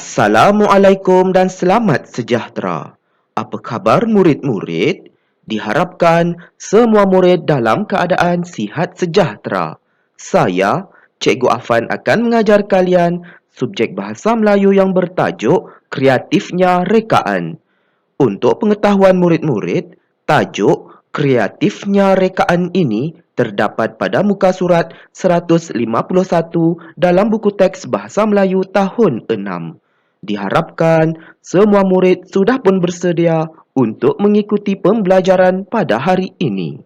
Assalamualaikum dan selamat sejahtera. Apa khabar murid-murid? Diharapkan semua murid dalam keadaan sihat sejahtera. Saya, Cikgu Afan akan mengajar kalian subjek bahasa Melayu yang bertajuk Kreatifnya Rekaan. Untuk pengetahuan murid-murid, tajuk Kreatifnya Rekaan ini terdapat pada muka surat 151 dalam buku teks Bahasa Melayu tahun 6. Diharapkan semua murid sudah pun bersedia untuk mengikuti pembelajaran pada hari ini.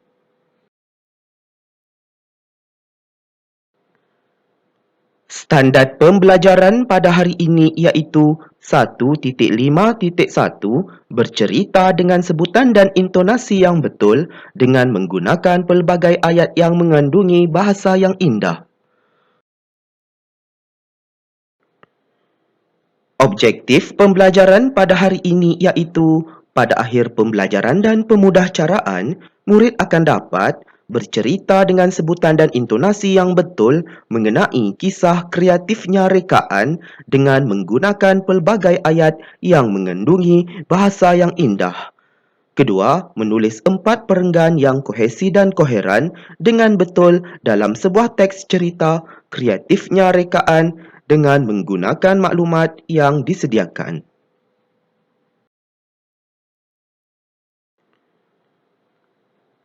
Standard pembelajaran pada hari ini iaitu 1.5.1 bercerita dengan sebutan dan intonasi yang betul dengan menggunakan pelbagai ayat yang mengandungi bahasa yang indah. Objektif pembelajaran pada hari ini iaitu pada akhir pembelajaran dan pemudah caraan, murid akan dapat bercerita dengan sebutan dan intonasi yang betul mengenai kisah kreatifnya rekaan dengan menggunakan pelbagai ayat yang mengandungi bahasa yang indah. Kedua, menulis empat perenggan yang kohesi dan koheran dengan betul dalam sebuah teks cerita kreatifnya rekaan dengan menggunakan maklumat yang disediakan.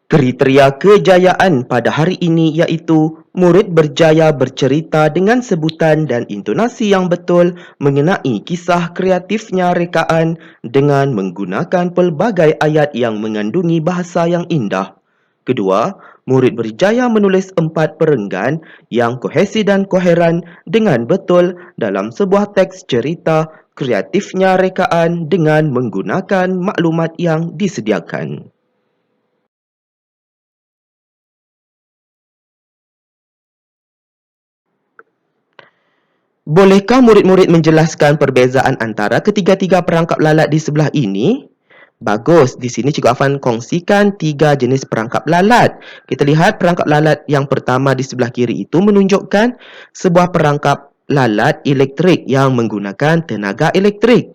Kriteria kejayaan pada hari ini iaitu murid berjaya bercerita dengan sebutan dan intonasi yang betul mengenai kisah kreatifnya rekaan dengan menggunakan pelbagai ayat yang mengandungi bahasa yang indah. Kedua, murid berjaya menulis empat perenggan yang kohesi dan koheran dengan betul dalam sebuah teks cerita kreatifnya rekaan dengan menggunakan maklumat yang disediakan. Bolehkah murid-murid menjelaskan perbezaan antara ketiga-tiga perangkap lalat di sebelah ini? Bagus, di sini Cikgu Afan kongsikan tiga jenis perangkap lalat. Kita lihat perangkap lalat yang pertama di sebelah kiri itu menunjukkan sebuah perangkap lalat elektrik yang menggunakan tenaga elektrik.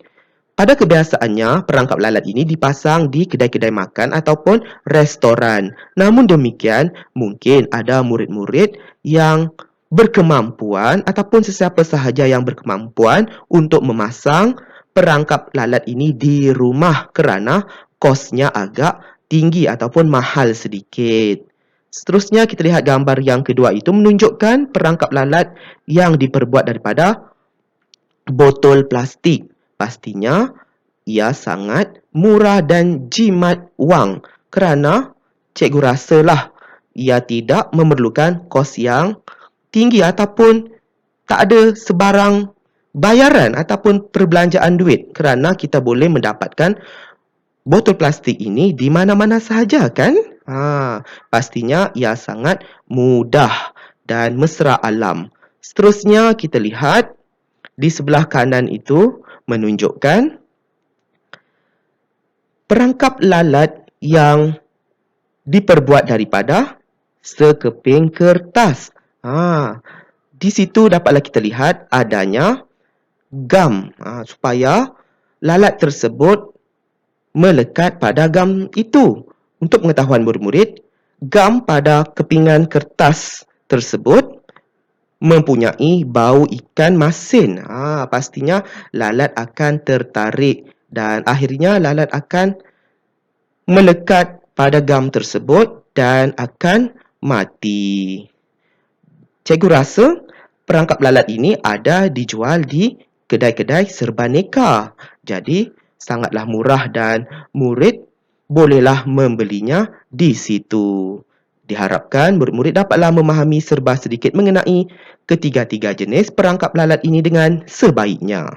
Pada kebiasaannya, perangkap lalat ini dipasang di kedai-kedai makan ataupun restoran. Namun demikian, mungkin ada murid-murid yang berkemampuan ataupun sesiapa sahaja yang berkemampuan untuk memasang perangkap lalat ini di rumah kerana kosnya agak tinggi ataupun mahal sedikit. Seterusnya kita lihat gambar yang kedua itu menunjukkan perangkap lalat yang diperbuat daripada botol plastik. Pastinya ia sangat murah dan jimat wang kerana cikgu rasalah ia tidak memerlukan kos yang tinggi ataupun tak ada sebarang bayaran ataupun perbelanjaan duit kerana kita boleh mendapatkan botol plastik ini di mana-mana sahaja kan? Ha, pastinya ia sangat mudah dan mesra alam. Seterusnya kita lihat di sebelah kanan itu menunjukkan perangkap lalat yang diperbuat daripada sekeping kertas. Ha, di situ dapatlah kita lihat adanya gam ha, supaya lalat tersebut melekat pada gam itu. Untuk pengetahuan murid-murid, gam pada kepingan kertas tersebut mempunyai bau ikan masin. Ha, pastinya lalat akan tertarik dan akhirnya lalat akan melekat pada gam tersebut dan akan mati. Cikgu rasa perangkap lalat ini ada dijual di kedai-kedai serba neka. Jadi sangatlah murah dan murid bolehlah membelinya di situ. Diharapkan murid-murid dapatlah memahami serba sedikit mengenai ketiga-tiga jenis perangkap lalat ini dengan sebaiknya.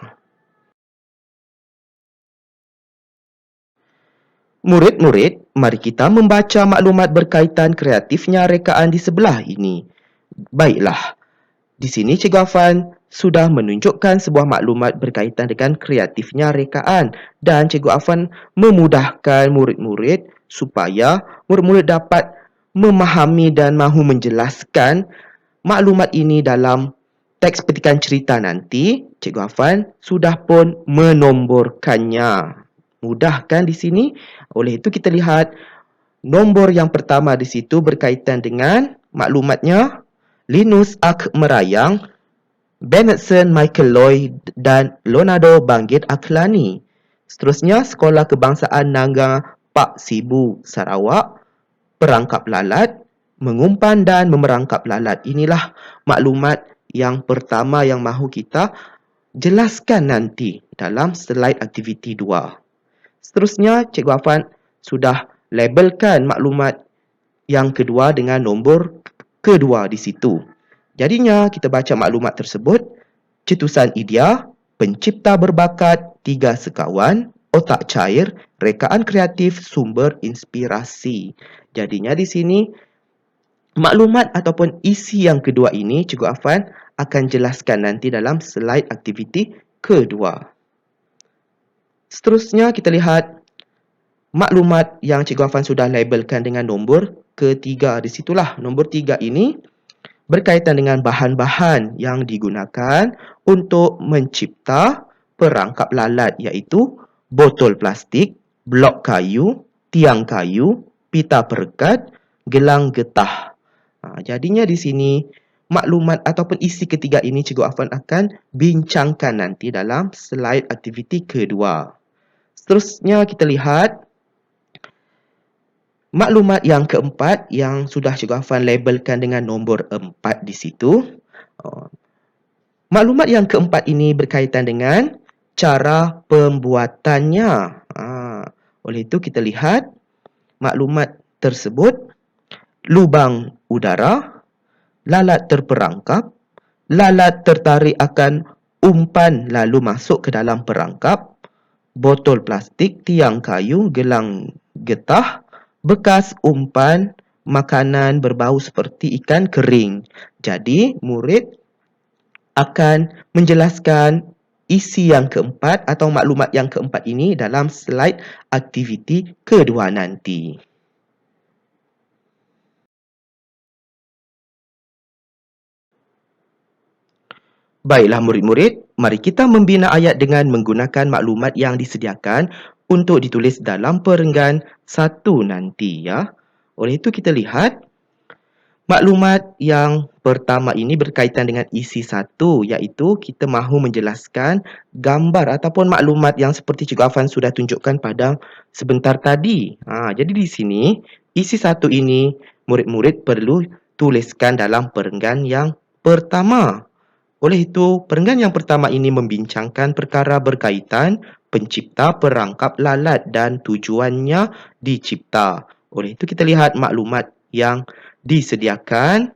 Murid-murid, mari kita membaca maklumat berkaitan kreatifnya rekaan di sebelah ini. Baiklah, di sini Cikgu Afan sudah menunjukkan sebuah maklumat berkaitan dengan kreatifnya rekaan dan Cikgu Afan memudahkan murid-murid supaya murid-murid dapat memahami dan mahu menjelaskan maklumat ini dalam teks petikan cerita nanti, Cikgu Afan sudah pun menomborkannya. Mudah kan di sini? Oleh itu kita lihat nombor yang pertama di situ berkaitan dengan maklumatnya Linus Ak Merayang, Bennettson Michael Lloyd dan Leonardo Banggit Aklani. Seterusnya, Sekolah Kebangsaan Nangga Pak Sibu Sarawak, perangkap lalat, mengumpan dan memerangkap lalat. Inilah maklumat yang pertama yang mahu kita jelaskan nanti dalam slide aktiviti 2. Seterusnya, Cikgu Afan sudah labelkan maklumat yang kedua dengan nombor kedua di situ. Jadinya, kita baca maklumat tersebut. Cetusan idea, pencipta berbakat, tiga sekawan, otak cair, rekaan kreatif, sumber inspirasi. Jadinya di sini, maklumat ataupun isi yang kedua ini, Cikgu Afan akan jelaskan nanti dalam slide aktiviti kedua. Seterusnya kita lihat maklumat yang Cikgu Afan sudah labelkan dengan nombor ketiga. Di situlah nombor tiga ini berkaitan dengan bahan-bahan yang digunakan untuk mencipta perangkap lalat iaitu botol plastik, blok kayu, tiang kayu, pita perekat, gelang getah. Ha, jadinya di sini maklumat ataupun isi ketiga ini Cikgu Afan akan bincangkan nanti dalam slide aktiviti kedua. Seterusnya kita lihat maklumat yang keempat yang sudah Cikgu Afan labelkan dengan nombor empat di situ. Oh. Maklumat yang keempat ini berkaitan dengan cara pembuatannya. Ha, oleh itu kita lihat maklumat tersebut lubang udara, lalat terperangkap, lalat tertarik akan umpan lalu masuk ke dalam perangkap, botol plastik, tiang kayu, gelang getah, bekas umpan makanan berbau seperti ikan kering. Jadi, murid akan menjelaskan isi yang keempat atau maklumat yang keempat ini dalam slide aktiviti kedua nanti. Baiklah murid-murid, mari kita membina ayat dengan menggunakan maklumat yang disediakan untuk ditulis dalam perenggan satu nanti ya. Oleh itu kita lihat maklumat yang pertama ini berkaitan dengan isi satu iaitu kita mahu menjelaskan gambar ataupun maklumat yang seperti Cikgu Afan sudah tunjukkan pada sebentar tadi. Ha, jadi di sini isi satu ini murid-murid perlu tuliskan dalam perenggan yang pertama. Oleh itu, perenggan yang pertama ini membincangkan perkara berkaitan pencipta perangkap lalat dan tujuannya dicipta. Oleh itu, kita lihat maklumat yang disediakan.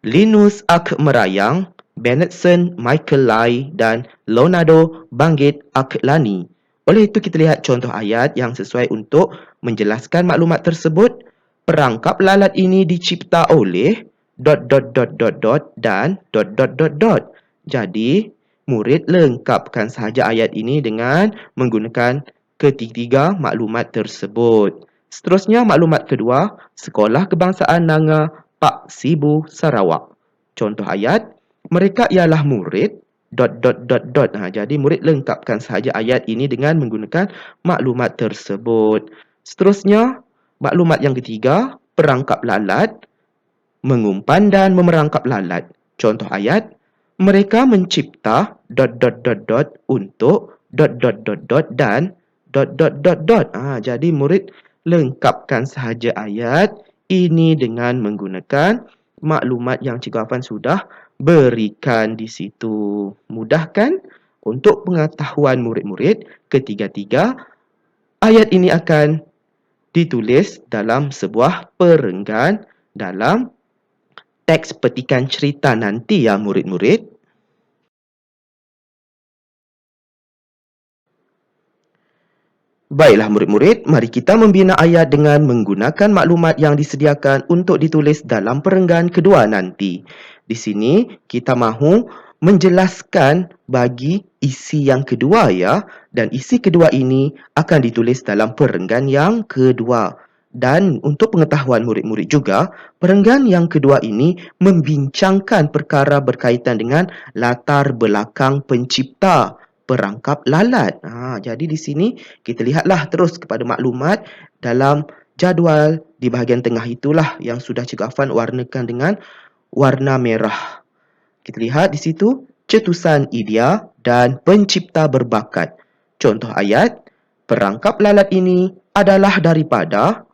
Linus Ak Merayang, Bennettson Michael Lai dan Leonardo Banggit Aklani. Oleh itu, kita lihat contoh ayat yang sesuai untuk menjelaskan maklumat tersebut. Perangkap lalat ini dicipta oleh dot dot dot dot dot dan dot dot dot dot. Jadi, murid lengkapkan sahaja ayat ini dengan menggunakan ketiga maklumat tersebut. Seterusnya maklumat kedua, Sekolah Kebangsaan Nanga Pak Sibu Sarawak. Contoh ayat, mereka ialah murid dot dot dot dot. Ha, jadi murid lengkapkan sahaja ayat ini dengan menggunakan maklumat tersebut. Seterusnya, maklumat yang ketiga, perangkap lalat mengumpan dan memerangkap lalat. Contoh ayat, mereka mencipta dot dot dot dot untuk dot dot dot dot dan dot dot dot dot. Ah, jadi murid lengkapkan sahaja ayat ini dengan menggunakan maklumat yang Cikgu Afan sudah berikan di situ. Mudah kan? Untuk pengetahuan murid-murid, ketiga-tiga ayat ini akan ditulis dalam sebuah perenggan dalam teks petikan cerita nanti ya murid-murid. Baiklah murid-murid, mari kita membina ayat dengan menggunakan maklumat yang disediakan untuk ditulis dalam perenggan kedua nanti. Di sini kita mahu menjelaskan bagi isi yang kedua ya dan isi kedua ini akan ditulis dalam perenggan yang kedua. Dan untuk pengetahuan murid-murid juga, perenggan yang kedua ini membincangkan perkara berkaitan dengan latar belakang pencipta perangkap lalat. Ha, jadi di sini kita lihatlah terus kepada maklumat dalam jadual di bahagian tengah itulah yang sudah Cikgu Afan warnakan dengan warna merah. Kita lihat di situ cetusan idea dan pencipta berbakat. Contoh ayat, perangkap lalat ini adalah daripada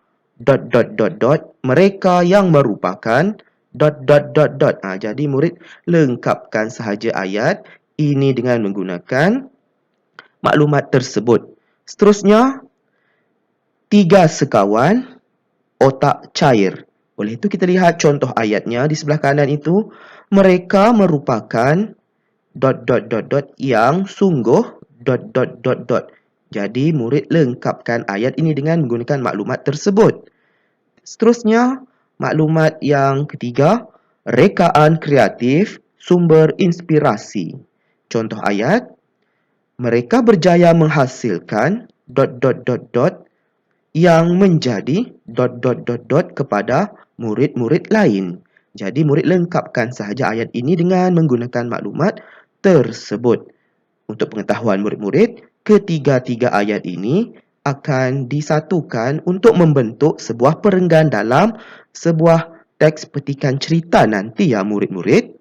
dot dot dot dot mereka yang merupakan dot dot dot dot. Ha, jadi murid lengkapkan sahaja ayat ini dengan menggunakan maklumat tersebut. Seterusnya, tiga sekawan otak cair. Oleh itu kita lihat contoh ayatnya di sebelah kanan itu. Mereka merupakan dot dot dot dot yang sungguh dot dot dot dot. Jadi murid lengkapkan ayat ini dengan menggunakan maklumat tersebut. Seterusnya, maklumat yang ketiga, rekaan kreatif sumber inspirasi. Contoh ayat, mereka berjaya menghasilkan dot dot dot dot yang menjadi dot dot dot dot kepada murid-murid lain. Jadi murid lengkapkan sahaja ayat ini dengan menggunakan maklumat tersebut. Untuk pengetahuan murid-murid, ketiga-tiga ayat ini akan disatukan untuk membentuk sebuah perenggan dalam sebuah teks petikan cerita nanti ya murid-murid.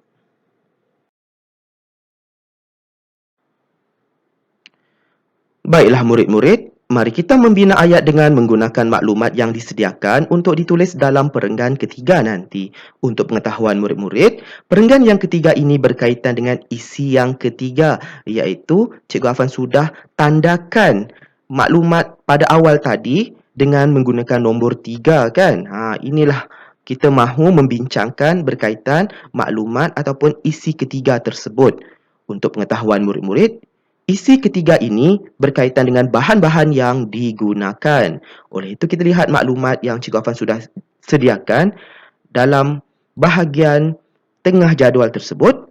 Baiklah murid-murid, mari kita membina ayat dengan menggunakan maklumat yang disediakan untuk ditulis dalam perenggan ketiga nanti. Untuk pengetahuan murid-murid, perenggan yang ketiga ini berkaitan dengan isi yang ketiga iaitu Cikgu Afan sudah tandakan maklumat pada awal tadi dengan menggunakan nombor tiga kan. Ha, inilah kita mahu membincangkan berkaitan maklumat ataupun isi ketiga tersebut. Untuk pengetahuan murid-murid, Isi ketiga ini berkaitan dengan bahan-bahan yang digunakan. Oleh itu kita lihat maklumat yang Cikgu Afan sudah sediakan dalam bahagian tengah jadual tersebut.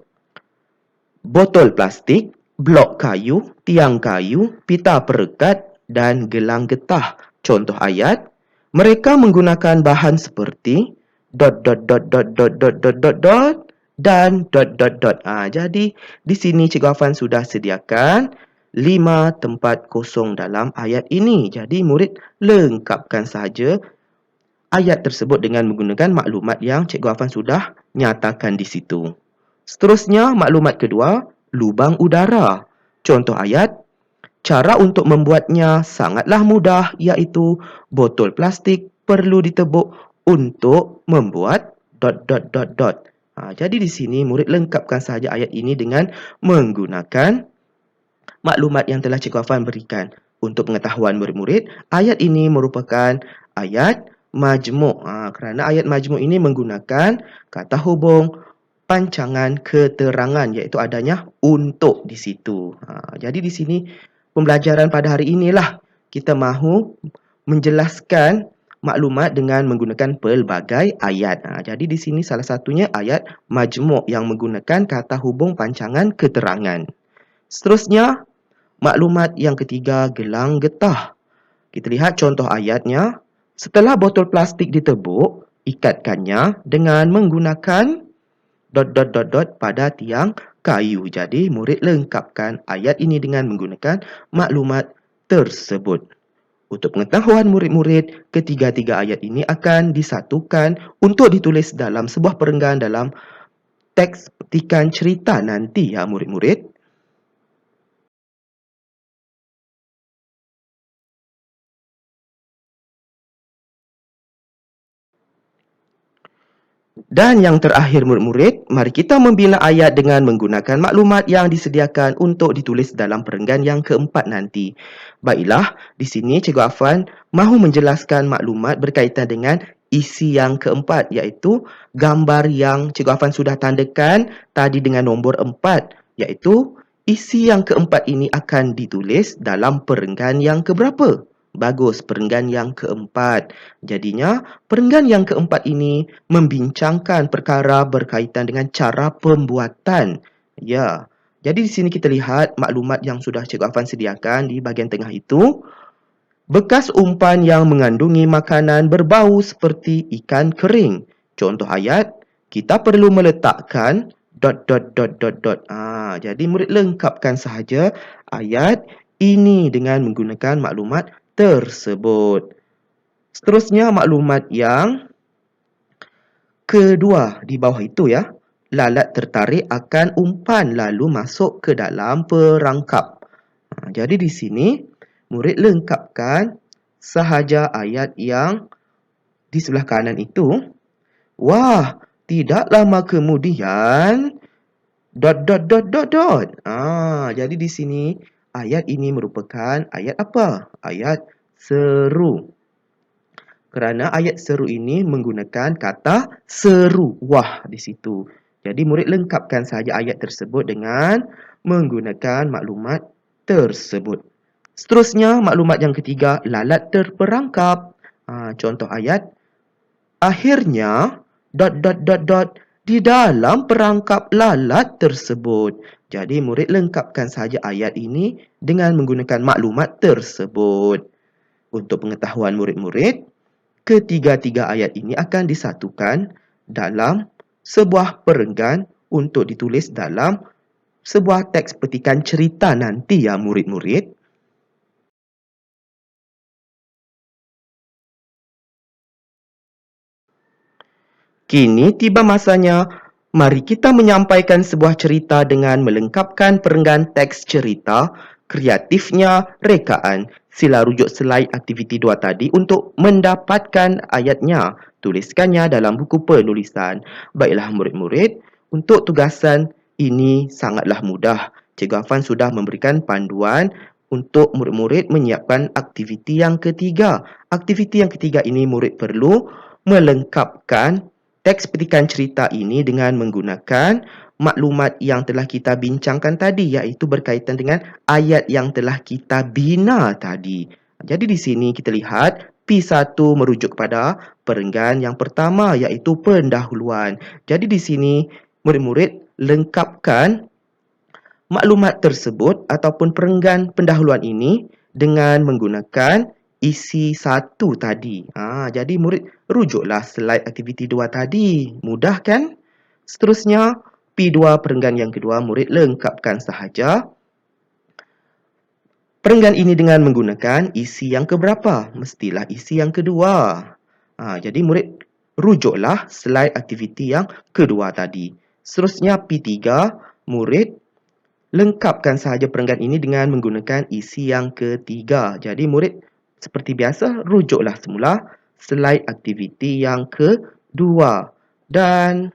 Botol plastik, blok kayu, tiang kayu, pita perekat dan gelang getah. Contoh ayat, mereka menggunakan bahan seperti dot dot dot dot dot dot dot dot dot dan dot dot dot. Ah, jadi di sini Cikgu Afan sudah sediakan lima tempat kosong dalam ayat ini. Jadi murid lengkapkan saja ayat tersebut dengan menggunakan maklumat yang Cikgu Afan sudah nyatakan di situ. Seterusnya maklumat kedua, lubang udara. Contoh ayat, cara untuk membuatnya sangatlah mudah iaitu botol plastik perlu ditebuk untuk membuat dot dot dot dot. Ha, jadi di sini murid lengkapkan sahaja ayat ini dengan menggunakan maklumat yang telah Cikgu Afan berikan. Untuk pengetahuan murid-murid, ayat ini merupakan ayat majmuk. Ha, kerana ayat majmuk ini menggunakan kata hubung pancangan keterangan iaitu adanya untuk di situ. Ha, jadi di sini pembelajaran pada hari inilah kita mahu menjelaskan maklumat dengan menggunakan pelbagai ayat. Ha, jadi di sini salah satunya ayat majmuk yang menggunakan kata hubung pancangan keterangan. Seterusnya, maklumat yang ketiga gelang getah. Kita lihat contoh ayatnya. Setelah botol plastik ditebuk, ikatkannya dengan menggunakan dot dot dot dot pada tiang kayu. Jadi murid lengkapkan ayat ini dengan menggunakan maklumat tersebut. Untuk pengetahuan murid-murid, ketiga-tiga ayat ini akan disatukan untuk ditulis dalam sebuah perenggan dalam teks petikan cerita nanti ya murid-murid. Dan yang terakhir murid-murid, mari kita membina ayat dengan menggunakan maklumat yang disediakan untuk ditulis dalam perenggan yang keempat nanti. Baiklah, di sini Cikgu Afan mahu menjelaskan maklumat berkaitan dengan isi yang keempat iaitu gambar yang Cikgu Afan sudah tandakan tadi dengan nombor empat iaitu isi yang keempat ini akan ditulis dalam perenggan yang keberapa? Bagus, perenggan yang keempat. Jadinya, perenggan yang keempat ini membincangkan perkara berkaitan dengan cara pembuatan. Ya, jadi di sini kita lihat maklumat yang sudah Cikgu Afan sediakan di bahagian tengah itu. Bekas umpan yang mengandungi makanan berbau seperti ikan kering. Contoh ayat, kita perlu meletakkan dot dot dot dot dot. Ah, jadi murid lengkapkan sahaja ayat ini dengan menggunakan maklumat tersebut. Seterusnya maklumat yang kedua di bawah itu ya. Lalat tertarik akan umpan lalu masuk ke dalam perangkap. Ha, jadi di sini murid lengkapkan sahaja ayat yang di sebelah kanan itu. Wah, tidak lama kemudian dot dot dot dot dot. Ah, jadi di sini ayat ini merupakan ayat apa? Ayat seru kerana ayat seru ini menggunakan kata seru. Wah, di situ. Jadi murid lengkapkan saja ayat tersebut dengan menggunakan maklumat tersebut. Seterusnya, maklumat yang ketiga, lalat terperangkap. Ha, contoh ayat, akhirnya dot dot dot dot di dalam perangkap lalat tersebut. Jadi murid lengkapkan saja ayat ini dengan menggunakan maklumat tersebut. Untuk pengetahuan murid-murid, ketiga-tiga ayat ini akan disatukan dalam sebuah perenggan untuk ditulis dalam sebuah teks petikan cerita nanti ya murid-murid. Kini tiba masanya mari kita menyampaikan sebuah cerita dengan melengkapkan perenggan teks cerita kreatifnya rekaan sila rujuk slide aktiviti 2 tadi untuk mendapatkan ayatnya. Tuliskannya dalam buku penulisan. Baiklah murid-murid, untuk tugasan ini sangatlah mudah. Cikgu Afan sudah memberikan panduan untuk murid-murid menyiapkan aktiviti yang ketiga. Aktiviti yang ketiga ini murid perlu melengkapkan teks petikan cerita ini dengan menggunakan maklumat yang telah kita bincangkan tadi iaitu berkaitan dengan ayat yang telah kita bina tadi. Jadi di sini kita lihat P1 merujuk kepada perenggan yang pertama iaitu pendahuluan. Jadi di sini murid-murid lengkapkan maklumat tersebut ataupun perenggan pendahuluan ini dengan menggunakan isi satu tadi. Ha, jadi murid rujuklah slide aktiviti dua tadi. Mudah kan? Seterusnya, P2 perenggan yang kedua, murid lengkapkan sahaja perenggan ini dengan menggunakan isi yang keberapa? Mestilah isi yang kedua. Ha, jadi murid rujuklah slide aktiviti yang kedua tadi. Seterusnya P3, murid lengkapkan sahaja perenggan ini dengan menggunakan isi yang ketiga. Jadi murid seperti biasa rujuklah semula slide aktiviti yang kedua. Dan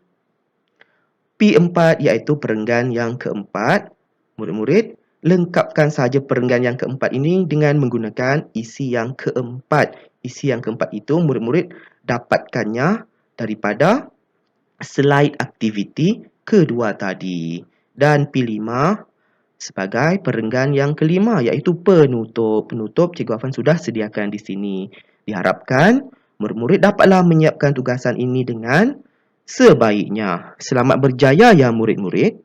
P4 iaitu perenggan yang keempat. Murid-murid, lengkapkan saja perenggan yang keempat ini dengan menggunakan isi yang keempat. Isi yang keempat itu murid-murid dapatkannya daripada slide aktiviti kedua tadi. Dan P5 sebagai perenggan yang kelima iaitu penutup. Penutup Cikgu Afan sudah sediakan di sini. Diharapkan murid-murid dapatlah menyiapkan tugasan ini dengan sebaiknya. Selamat berjaya ya murid-murid.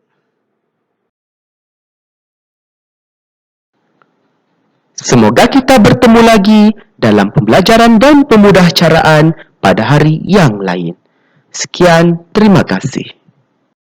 Semoga kita bertemu lagi dalam pembelajaran dan pemudah caraan pada hari yang lain. Sekian, terima kasih.